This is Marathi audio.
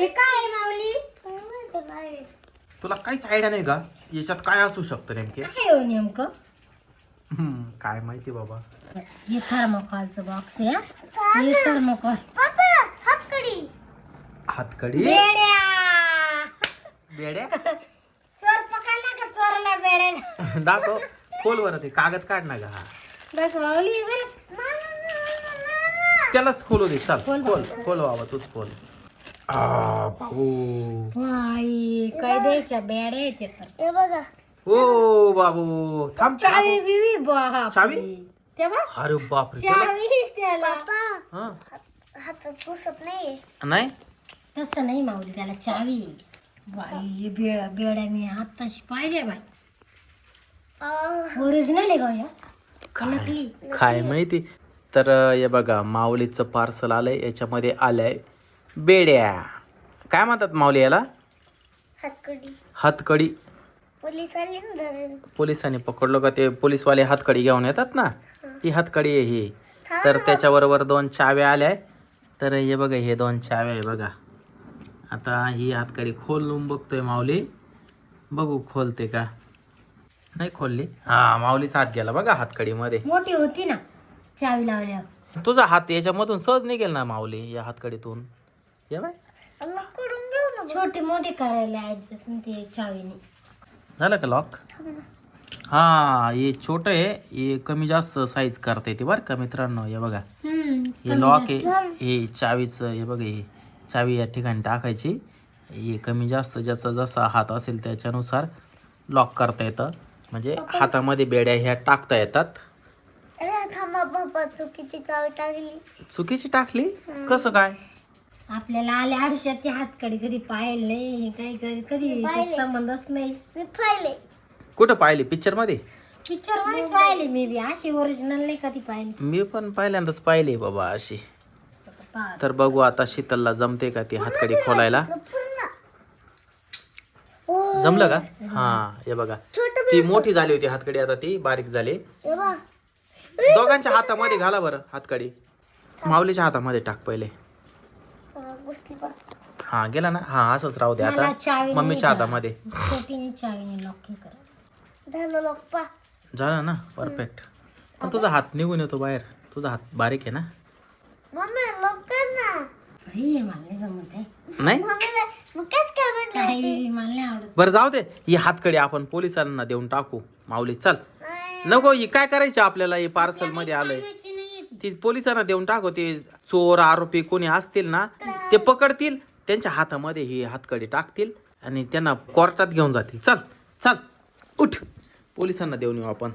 हे काय आहे माऊली? तुला काहीच आयडिया नाही का? याच्यात काय असू शकतं नेमके? काय हो नेमकं? हम्म, काय माहिती बाबा. हे थर्मोकॉलचं बॉक्स आहे हा. थर्मोकॉल. हातकडी. बेड्या! बेड्या? चोर पकडला का चोरला बेड्या दाखव. खोल बरं ते कागद काढ ना का बघ माऊली जरा. त्यालाच खोलू दे चल. खोल खोल खोल बाबा तूच खोल. आ भाऊ बाई काय द्यायच्या? आहेत येतात ओ बाबू. थांब चावी बिवी बाप चावी? ते बघ. अरे बापरे त्याला चावी त्याला. हा. हातात पुसत नाहीये. नाही? तसं नाही माऊली त्याला चावी आहे. बाई हे बेड्या मी आत्ताशी पाहिल्या बाई. ओरिजिनल आहे का या. का नकली. काय माहिती? तर अं, हे बघा माऊलीचं पार्सल आलंय याच्यामध्ये आलंय. बेड्या. काय म्हणतात माऊली याला? हातकडी. धरून पोलिसांनी पकडलं का ते? पोलीसवाले हातकडी घेऊन येतात ना? ही. हातकडी आहे ही. तर त्याच्याबरोबर दोन चाव्या आल्या. तर हे बघा हे दोन चाव्या आहे बघा. आता ही हातकडी खोलून बघतोय माऊली. बघू खोलते का? नाही खोलली. हा माऊलीचा हात गेला बघा हातकडीमध्ये. मोठी होती ना चावी लावल्यावर. तुझा हात याच्यामधून सहज निघेल ना माऊली या हातकडीतून? या बाय. अल्ला करून घेऊ ना छोटे मोठे करायला ऍडजस्टमेंट ते चावीने. झालं का लॉक हा हे छोट आहे हे कमी जास्त साईज करता येते बरं का मित्रांनो हे बघा. हे लॉक आहे हे चावीचं हे बघा हे चावी या ठिकाणी टाकायची. हे कमी जास्त ज्याचा जसा हात असेल त्याच्यानुसार लॉक करता येतं. म्हणजे हातामध्ये बेड्या ह्या टाकता येतात. चुकीची चावी टाकली. चुकीची टाकली? कसं काय? आपल्याला आल्या आयुष्यात ते हातकडे कधी पाहिलं नाही हे काही कधी कधी पाहिले. संबंधच नाही. मी पाहिले. कुठं पाहिली? पिक्चरमध्ये पिक्चर मध्येच पाहिले मी बी. अशी ओरिजिनल नाही कधी पाहिली. मी पण पहिल्यांदाच पाहिली बाबा अशी. तर बघू आता शीतलला जमते का ती हातकडी खोलायला? पूर्ण. जमलं का? हा हे बघा. ती मोठी झाली होती हातकडी आता ती बारीक झाली. बा दोघांच्या हातामध्ये घाला बरं हातकडी. माऊलीच्या हातामध्ये टाक पहिले. बसली हा गेला ना? हा असंच राहू दे मला आता नाही मम्मीच्या का? हातामध्ये छोटीने चावीने लॉक करा. झालं लोक पा. झालं ना? परफेक्ट पण तुझा हात निघून येतो बाहेर. तुझा हात बारीक आहे ना? मम्मी लोक कर ना. हे मला नाही जमत आहे. नाही? मम्मीला मग कस काय म्हणलं काही मला नाही आवडत. बरं जाऊ दे. ही हातकडी आपण पोलिसांना देऊन टाकू. माऊली चल. नाही. नको ही काय करायची आपल्याला? हे पार्सलमध्ये आलंय. ती पोलिसांना देऊन टाकू ते चोर आरोपी कोणी असतील ना ते पकडतील. त्यांच्या हातामध्ये ही हातकडे टाकतील आणि त्यांना कोर्टात घेऊन जातील. चल चल उठ. पोलिसांना देऊन येऊ आपण.